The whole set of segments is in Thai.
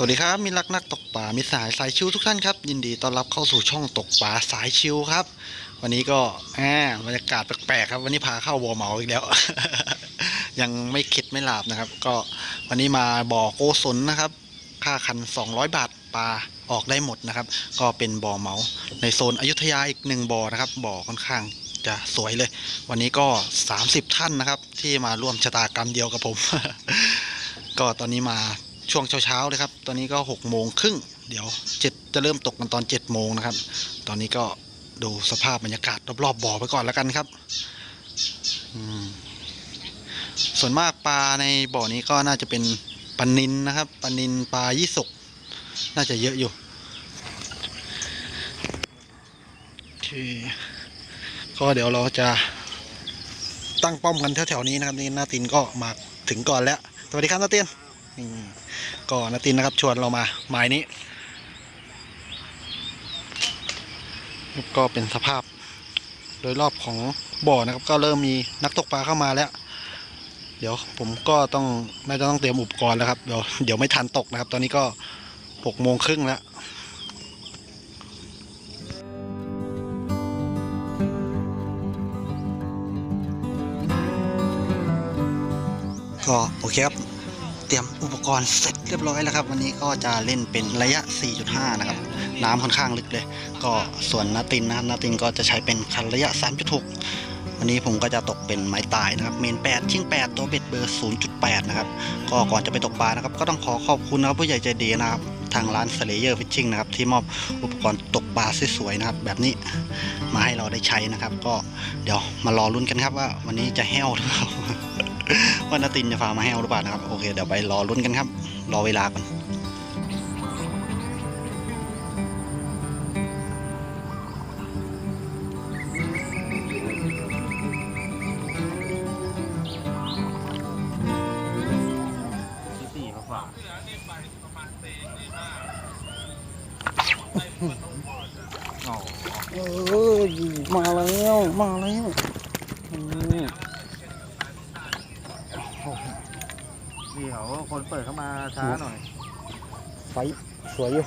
สวัสดีครับมิรักนักตกปลามิสายสายชิวทุกท่านครับ ยินดีต้อนรับเข้าสู่ช่องตกปลาสายชิวครับ วันนี้ก็แหมบรรยากาศแปลกๆครับ วันนี้พาเข้าบ่อเหมาอีกแล้ว ยังไม่คิดไม่หลาบนะครับ ก็วันนี้มาบ่อโกศลนะครับ ค่าคัน 200 บาทปลาออกได้หมดนะครับ ก็เป็นบ่อเหมาในโซนอยุธยาอีกหนึ่งบ่อนะครับบ่อค่อนข้างจะสวยเลย วันนี้ก็ 30 ท่านนะครับ ที่มาร่วมชะตากรรมเดียวกับผม ก็ตอนนี้มา ช่วงเช้าๆเลยครับ ตอนนี้ก็หกโมงครึ่ง เดี๋ยวเจ็ดจะเริ่มตกกันตอนเจ็ดโมงนะครับ ตอนนี้ก็ดูสภาพบรรยากาศรอบๆบ่อไปก่อนแล้วกันครับ ส่วนมากปลาในบ่อนี้ก็น่าจะเป็นปลานินนะครับ ปลานินปลายี่สก น่าจะเยอะอยู่โอเคก็เดี๋ยวเราจะตั้งป้อมกันแถวๆนี้นะครับนี่นาตินก็มาถึงก่อนแล้ว สวัสดีครับนาติน นี่ก็นาตินนะครับชวนเรามาหมายนี้ ก็เป็นสภาพโดยรอบของบ่อนะครับ ก็เริ่มมีนักตกปลาเข้ามาแล้ว เดี๋ยวผมก็ต้องน่าจะต้องเตรียมอุปกรณ์แล้วครับเดี๋ยวเดี๋ยวไม่ทันตกนะครับ ตอนนี้ก็หกโมงครึ่งแล้วก็โอเคครับ เตรียมอุปกรณ์เสร็จเรียบร้อยแล้วครับ วันนี้ก็จะเล่นเป็นระยะ 4.5 นะครับ น้ำค่อนข้างลึกเลย ก็ส่วนนาตินนะครับนาตินก็จะใช้เป็นคันระยะ 3.6 วันนี้ผมก็จะตกเป็นไม้ตายนะครับ เมน 8 ชิ่ง 8 ตัวเบ็ดเบอร์ 0.8 นะครับ ก็ก่อนจะไปตกปลานะครับ ก็ต้องขอขอบคุณนะครับผู้ใหญ่ใจดีนะครับ ทางร้าน s l a y e r Fishing นะครับ ที่มอบอุปกรณ์ตกปลาสวยๆนะครับ แบบนี้มาให้เราได้ใช้นะครับ ก็เดี๋ยวมารอลุ้นกันครับว่าวันนี้จะแห้วหรือเปล่า ว่านาตินจะพามาแห้วหรือเปล่านะครับ โอเค เดี๋ยวไปรอลุ้นกันครับ รอเวลาก่อนสี่ฝาอ๋อเออมาแล้ว มาแล้ว อืมพี่เขาคนเปิดเข้ามาช้าหน่อย ไฟสวยอยู่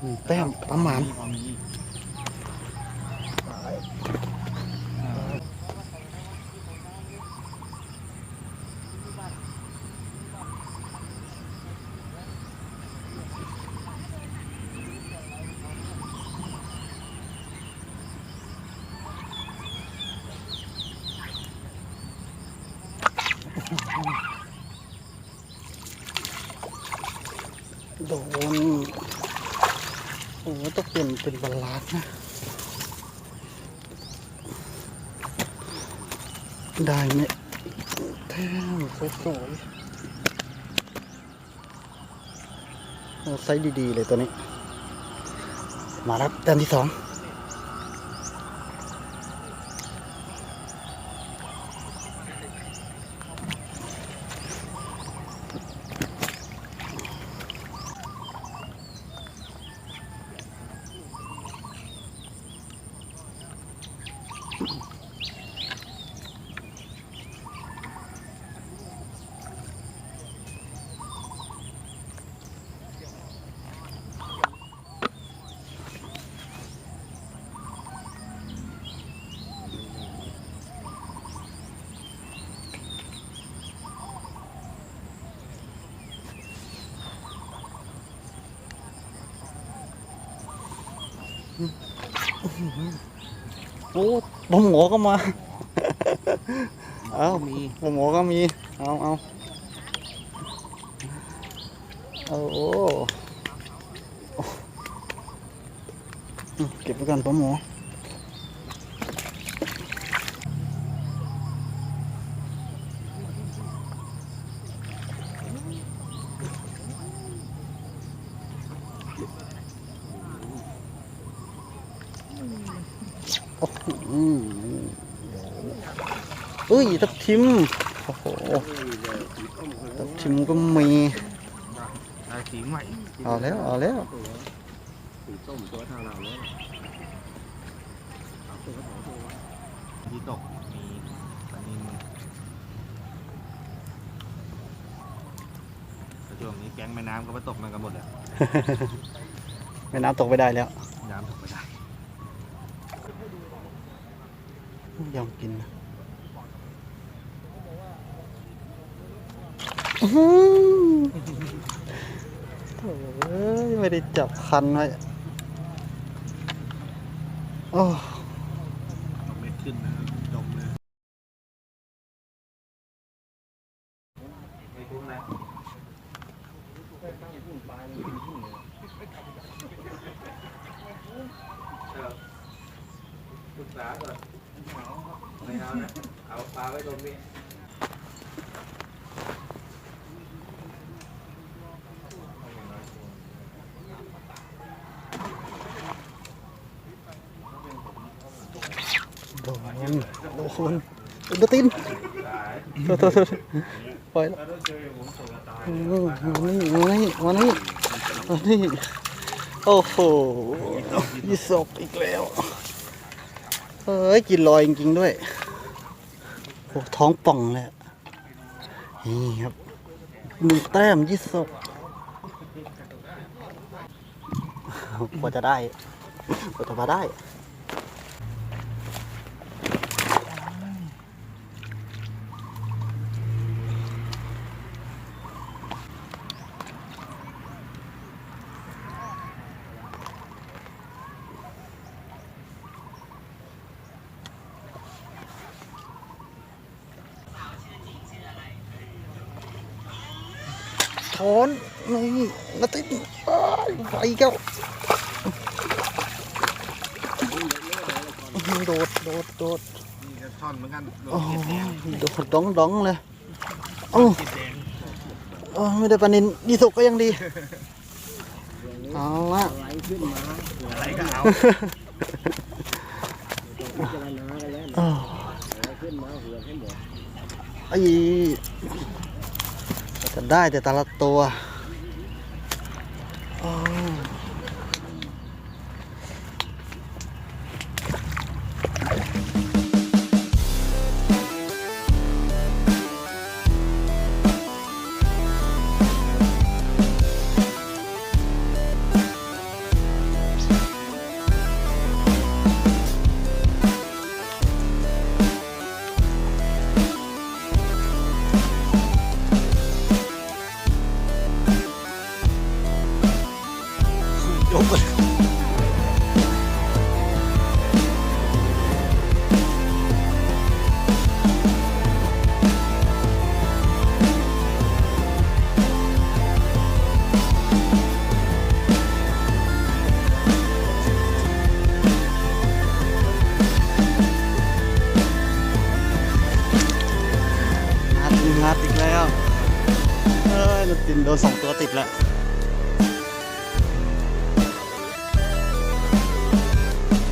อืมแต้มประมาณ พอมี โดน โอ้โหต้องเปลี่ยนเป็นบาลานนะ ได้ไหมแท้สวยๆไซส์ดี ๆ เลยตัวนี้ มาแล้วแต้มที่สอง โอ้ปมหมอก็มา เอามีปมหมอก็มี เอาเอาเอาโอ้อืมเก็บไว้ก่อนปมหมอ โอืมเอ้ยทับทิม โอ้โหทับทิมก็มี สีใหม่เอาแล้ว เอาแล้ว สีส้มตัวทางเราเลยที่ตกมีปลานินช่วงนี้แก๊งแม่น้ำก็มาตกมันกันหมดเลยแม่น้ำตกไปได้แล้ว น้ำตกไม่ได้ ยอมกินนะอื้อหือโถ่เอ้ยไม่ได้จับคันไว้โอ้ไม่ขึ้นนะจมเลยไม่คุ้มนะ ศึกษาก่อนไม่เอานะ เอาปลาไว้ตรงนี้โดนโดนโดตีนโทษโทษปล่อยแล้วมานี่มานี่มานี่มานี่โอ้โหยี่สกอีกแล้ว เอ้ยกินลอยจริงๆด้วยโอ้ท้องป่องเลยอะนี่ครับหนึ่งแต้มยี่สกกว่าจะได้กว่าจะมาได้ ถอนนี่นาติดอ้ายไหวแก้วโดดโดดโดดนี่ก็ท่อนเหมือนกันโดโอ้นโหเก็บแดงโดดดองดองเลยโอ้เก็บแดงโอ้ไม่ได้ปลานินยี่สุกก็ยังดีเอาละอะไรก็เอาอ้าว ได้แต่แต่ละตัว ติดแล้ว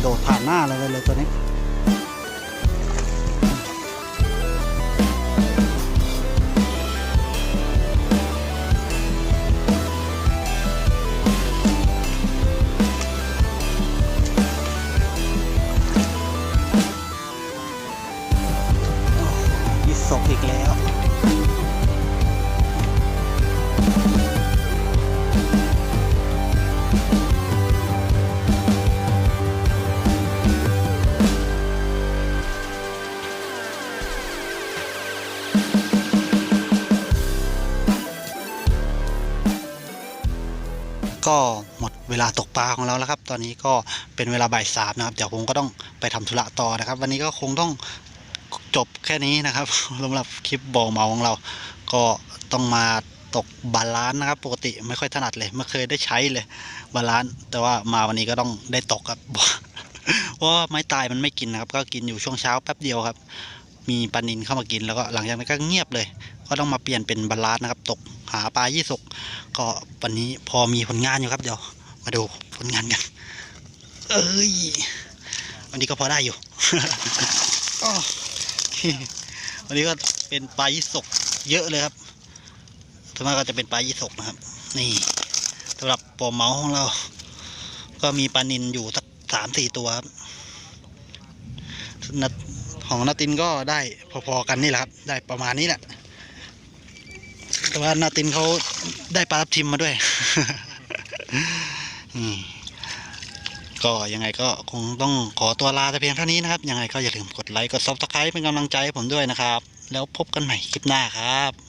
โดดผ่านหน้าเลยเลยตัวนี้ ก็หมดเวลาตกปลาของเราแล้วครับ ตอนนี้ก็เป็นเวลาบ่ายสามนะครับ เดี๋ยวผมก็ต้องไปทำธุระต่อนะครับ วันนี้ก็คงต้องจบแค่นี้นะครับสำหรับคลิปบ่อเหมาของเรา ก็ต้องมาตกบาลานนะครับ ปกติไม่ค่อยถนัดเลย ไม่เคยได้ใช้เลยบาลานแต่ว่ามาวันนี้ก็ต้องได้ตกครับเพราะว่าไม้ตายมันไม่กินนะครับ ก็กินอยู่ช่วงเช้าแป๊บเดียวครับ มีปลานินเข้ามากินแล้วก็หลังจากนั้นก็เงียบเลย ก็ต้องมาเปลี่ยนเป็นบาลานนะครับ ตกหาปลายี่สกก็วันนี้พอมีผลงานอยู่ครับเดี๋ยวมาดูผลงานกัน เอ้ยวันนี้ก็พอได้อยู่วันนี้ก็เป็นปลายี่สกเยอะเลยครับส่วนมากก็จะเป็นปลายี่สกนะครับ นี่สำหรับปอเมาของเรา ก็มีปลานินอยู่สักสามสี่ตัวครับนัด ของนาตินก็ได้พอๆกันนี่แหละครับ ได้ประมาณนี้แหละ แต่ว่านาตินเขาได้ปลาทับทิมมาด้วยอืมก็ยังไงก็คงต้องขอตัวลาแต่เพียงเท่านี้นะครับ ยังไงก็อย่าลืมกดไลค์กดซับสไครป์เป็นกำลังใจให้ผมด้วยนะครับ แล้วพบกันใหม่คลิปหน้าครับ